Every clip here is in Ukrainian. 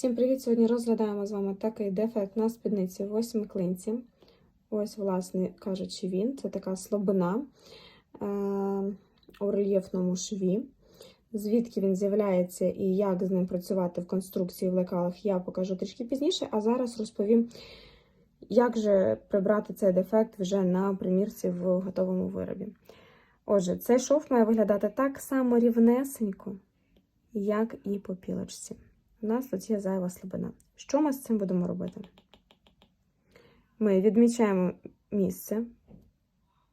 Всім привіт! Сьогодні розглядаємо з вами такий дефект на спідниці в восьмиклинці. Ось, власне кажучи, він. Це така слабина е- у рельєфному шві. Звідки він з'являється і як з ним працювати в конструкції в лекалах, я покажу трішки пізніше, а зараз розповім, як же прибрати цей дефект вже на примірці в готовому виробі. Отже, цей шов має виглядати так само рівнесенько, як і по пілочці. У нас тут є зайва слабина. Що ми з цим будемо робити? Ми відмічаємо місце.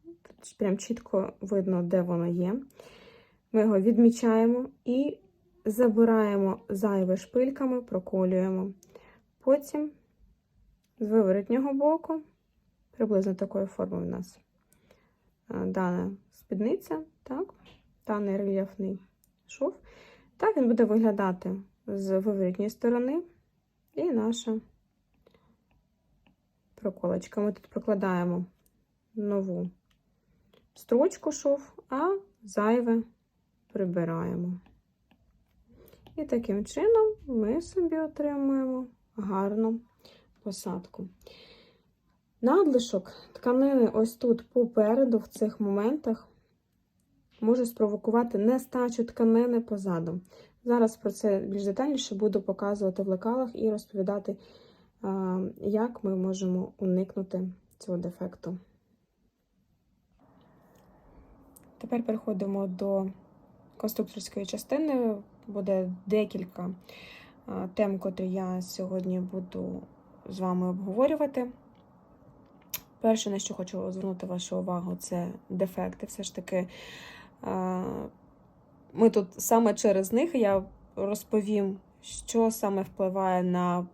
Тут прям чітко видно, де воно є. Ми його відмічаємо і забираємо зайве шпильками, проколюємо. Потім з виворотнього боку, приблизно такої форми у нас дана спідниця, так, даний рельєфний шов. Так він буде виглядати з виворотньої сторони і наша проколочка. Ми тут прокладаємо нову строчку шов, а зайве прибираємо. І таким чином ми собі отримуємо гарну посадку. Надлишок тканини ось тут попереду, в цих моментах, може спровокувати нестачу тканини позаду. Зараз про це більш детальніше буду показувати в лекалах і розповідати, як ми можемо уникнути цього дефекту. Тепер переходимо до конструкторської частини. Буде декілька тем, котрі я сьогодні буду з вами обговорювати. Перше, на що хочу звернути вашу увагу, це дефекти. Все ж таки, ми тут саме через них я розповім, що саме впливає на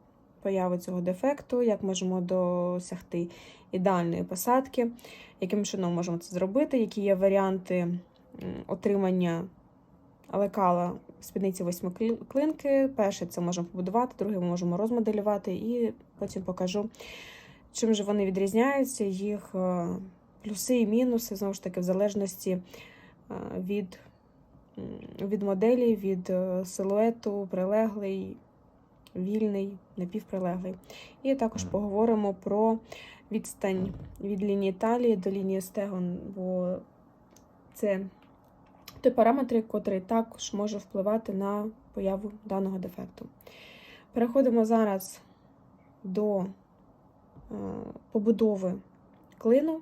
появу цього дефекту, як можемо досягти ідеальної посадки, яким чином можемо це зробити, які є варіанти отримання лекала спідниці восьмиклинки. Перше це можемо побудувати, друге ми можемо розмоделювати, і потім покажу, чим же вони відрізняються, їх плюси і мінуси, знову ж таки, в залежності від від моделі, від силуету, прилеглий, вільний, напівприлеглий. І також поговоримо про відстань від лінії талії до лінії стегон, бо це той параметр, який також може впливати на появу даного дефекту. Переходимо зараз до побудови клину.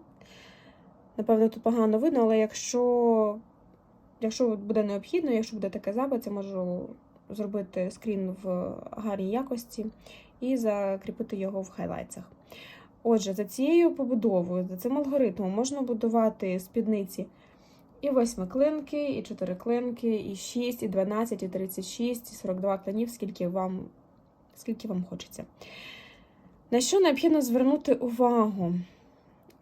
Напевно, тут погано видно, але якщо Якщо буде необхідно, якщо буде таке запит, я можу зробити скрін в гарній якості і закріпити його в хайлайтсах. Отже, за цією побудовою, за цим алгоритмом можна будувати спідниці і 8 клинки, і 4 клинки, і 6, і 12, і 36, і 42 клинів, скільки вам, скільки вам хочеться. На що необхідно звернути увагу?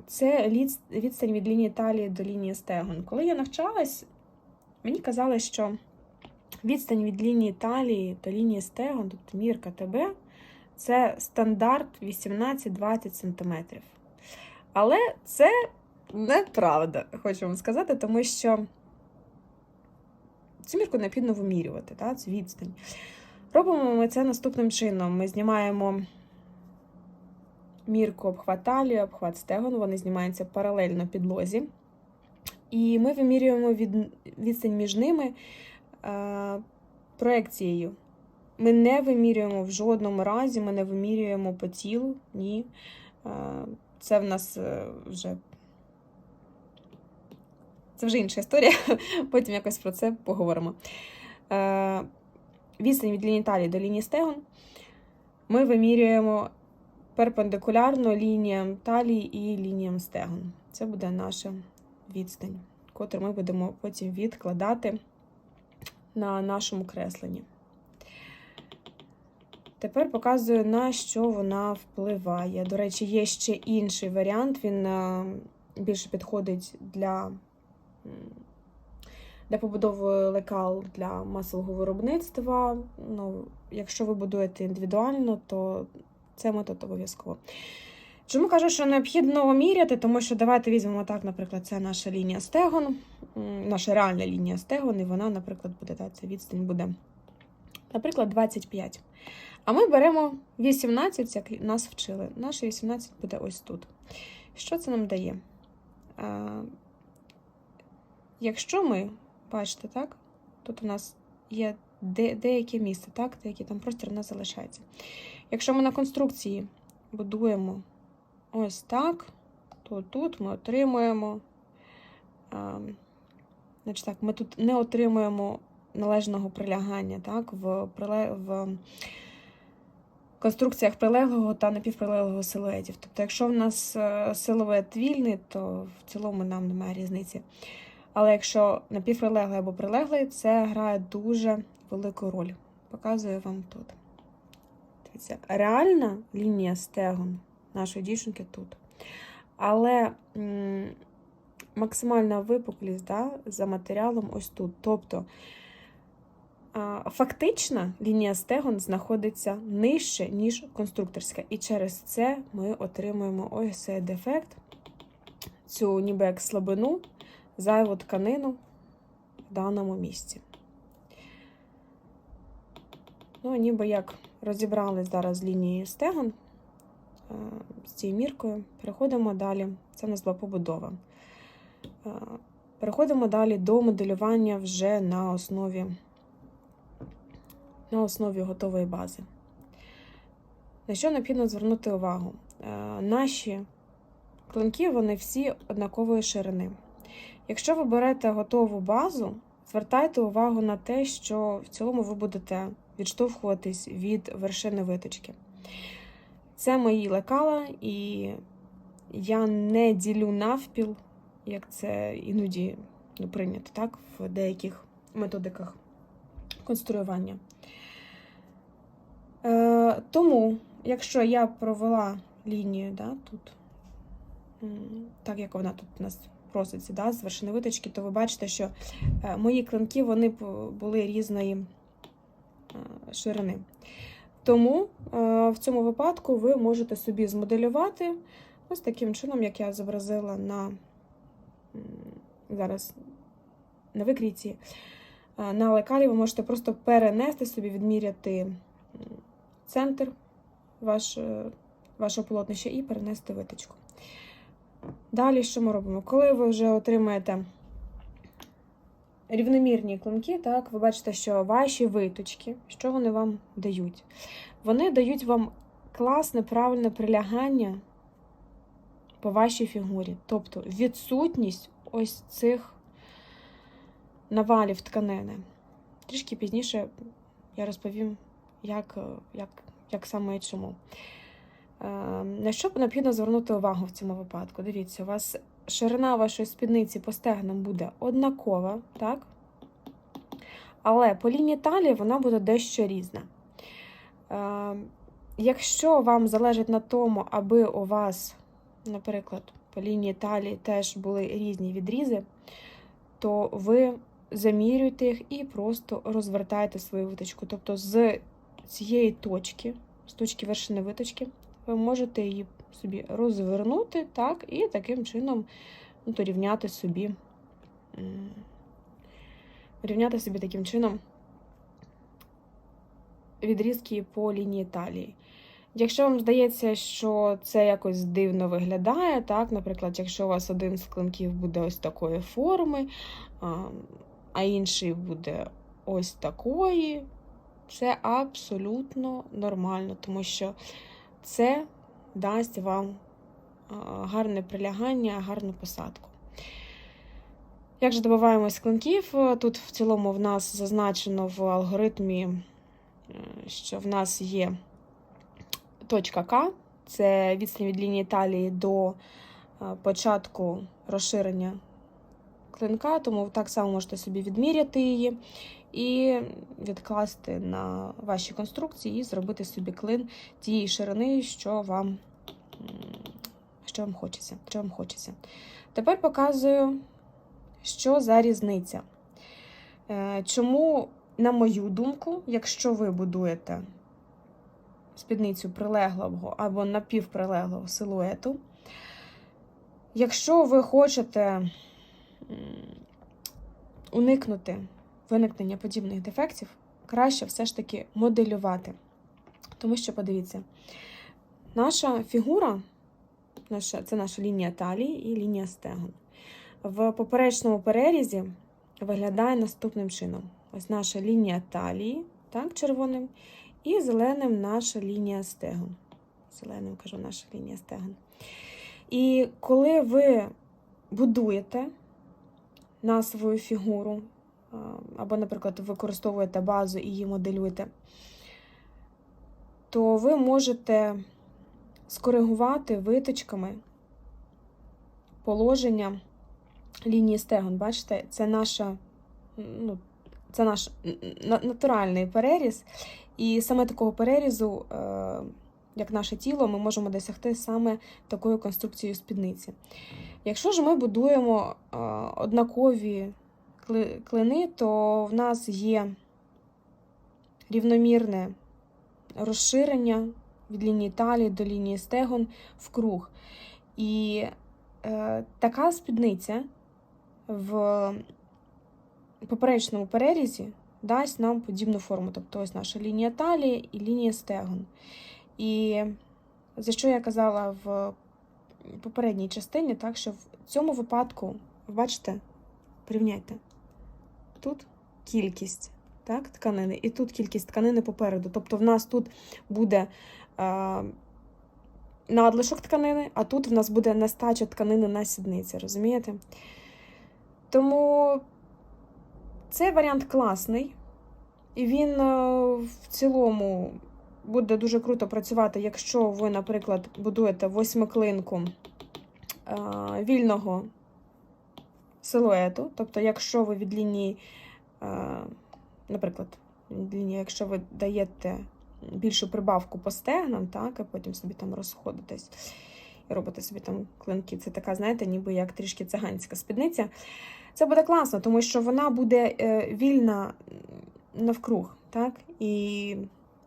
Це відстань від лінії талії до лінії стегон. Коли я навчалась, Мені казали, що відстань від лінії талії до лінії стегон, тобто мірка ТБ, це стандарт 18-20 см. Але це неправда, хочу вам сказати, тому що цю мірку необхідно вимірювати, та, цю відстань. Робимо ми це наступним чином: ми знімаємо мірку обхват талії, обхват стегон, вони знімаються паралельно підлозі. І ми вимірюємо від, відстань між ними е, проекцією. Ми не вимірюємо в жодному разі, ми не вимірюємо по тілу, ні. Е, це в нас е, вже це вже інша історія, потім якось про це поговоримо. Е, відстань від лінії талії до лінії стегон ми вимірюємо перпендикулярно лініям талії і лініям стегон. Це буде наша відстань, котру ми будемо потім відкладати на нашому кресленні. Тепер показую, на що вона впливає. До речі, є ще інший варіант, він е, більше підходить для для побудови лекал для масового виробництва. Ну, Якщо ви будуєте індивідуально, то це метод обов'язково. Чому кажу, що необхідно міряти, тому що давайте візьмемо так, наприклад, це наша лінія стегон, наша реальна лінія стегон, і вона, наприклад, буде, так, відстань буде наприклад, 25. А ми беремо 18, як нас вчили. Наше 18 буде ось тут. Що це нам дає? Якщо ми, бачите, так, тут у нас є де, деяке місце, так, деякий там простір у нас залишається. Якщо ми на конструкції будуємо ось так, то тут ми отримуємо. А, значить так, ми тут не отримуємо належного прилягання так, в, в конструкціях прилеглого та напівприлеглого силуетів. Тобто, якщо в нас е, силует вільний, то в цілому нам немає різниці. Але якщо напівприлеглий або прилеглий, це грає дуже велику роль. Показую вам тут. Дивіться, реальна лінія стегон нашої дівчинки тут. Але максимальна випуклість да, за матеріалом ось тут. Тобто а, фактична лінія стегон знаходиться нижче, ніж конструкторська. І через це ми отримуємо ось цей дефект, цю ніби як слабину, зайву тканину в даному місці. Ну, ніби як розібрали зараз з лінією стегон з цією міркою. Переходимо далі. Це в нас була побудова. Переходимо далі до моделювання вже на основі на основі готової бази. На що необхідно звернути увагу? Е, Наші клинки вони всі однакової ширини. Якщо ви берете готову базу, звертайте увагу на те, що в цілому ви будете відштовхуватись від вершини виточки. Це мої лекала, і я не ділю навпіл, як це іноді ну, прийнято так, в деяких методиках конструювання. Е, тому, якщо я провела лінію да, тут, так як вона тут у нас проситься, да, з вершини виточки, то ви бачите, що е, мої клинки вони були різної е, ширини. Тому е, в цьому випадку ви можете собі змоделювати ось таким чином, як я зобразила на зараз на викрійці. Е, На лекалі ви можете просто перенести собі, відміряти центр ваш, е, вашого полотнища і перенести виточку. Далі, що ми робимо? Коли ви вже отримаєте рівномірні клинки, так, ви бачите, що ваші виточки, що вони вам дають? Вони дають вам класне, правильне прилягання по вашій фігурі. Тобто відсутність ось цих навалів тканини. Трішки пізніше я розповім, як, як, як саме і чому. Е, На що необхідно звернути увагу в цьому випадку? Дивіться, у вас ширина вашої спідниці по стегнам буде однакова, так? Але по лінії талії вона буде дещо різна. Е, Якщо вам залежить на тому, аби у вас, наприклад, по лінії талії теж були різні відрізи, то ви замірюєте їх і просто розвертаєте свою виточку. Тобто з цієї точки, з точки вершини виточки, ви можете її собі розвернути, так, і таким чином ну, то рівняти собі, рівняти собі таким чином відрізки по лінії талії. Якщо вам здається, що це якось дивно виглядає, так, наприклад, якщо у вас один з клинків буде ось такої форми, а, інший буде ось такої, це абсолютно нормально, тому що це дасть вам гарне прилягання, гарну посадку. Як же добиваємось клинків? Тут в цілому в нас зазначено в алгоритмі, е, що в нас є точка К, це відстань від лінії талії до е, початку розширення клинка, тому так само можете собі відміряти її і відкласти на ваші конструкції і зробити собі клин тієї ширини, що вам, що вам хочеться. Що вам хочеться. Тепер показую, що за різниця. Е, Чому, на мою думку, якщо ви будуєте спідницю прилеглого або напівприлеглого силуету, якщо ви хочете уникнути виникнення подібних дефектів, краще все ж таки моделювати. Тому що, подивіться, наша фігура, наша, це наша лінія талії і лінія стегон. В поперечному перерізі виглядає наступним чином: ось наша лінія талії, так, червоним, і зеленим наша лінія стегон. Зеленим кажу, наша лінія стегон. І коли ви будуєте на свою фігуру, або, наприклад, використовуєте базу і її моделюєте, то ви можете скоригувати виточками положення лінії стегон. Бачите, це наша, ну, це наш натуральний переріз. І саме такого перерізу, е, як наше тіло, ми можемо досягти саме такою конструкцією спідниці. Якщо ж ми будуємо е, однакові клини, то в нас є рівномірне розширення від лінії талії до лінії стегон в круг. І е, така спідниця в поперечному перерізі дасть нам подібну форму. Тобто ось наша лінія талії і лінія стегон. І за що я казала в попередній частині, так що в цьому випадку, бачите, порівняйте, тут кількість так, тканини, і тут кількість тканини попереду. Тобто в нас тут буде е, надлишок тканини, а тут в нас буде нестача тканини на сідниці, розумієте? Тому цей варіант класний, і він е, в цілому буде дуже круто працювати, якщо ви, наприклад, будуєте восьмиклинку е, вільного силуету. Тобто, якщо ви від лінії, е, наприклад, від лінії, якщо ви даєте більшу прибавку по стегнам, так, а потім собі там розходитесь і робите собі там клинки. Це така, знаєте, ніби як трішки циганська спідниця. Це буде класно, тому що вона буде е, вільна навкруг, так? І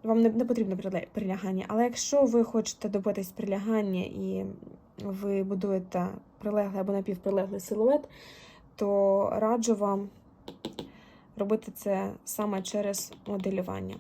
вам не, не потрібно прилягання. Але якщо ви хочете добитись прилягання і ви будуєте прилеглий або напівприлеглий силует, то раджу вам робити це саме через моделювання.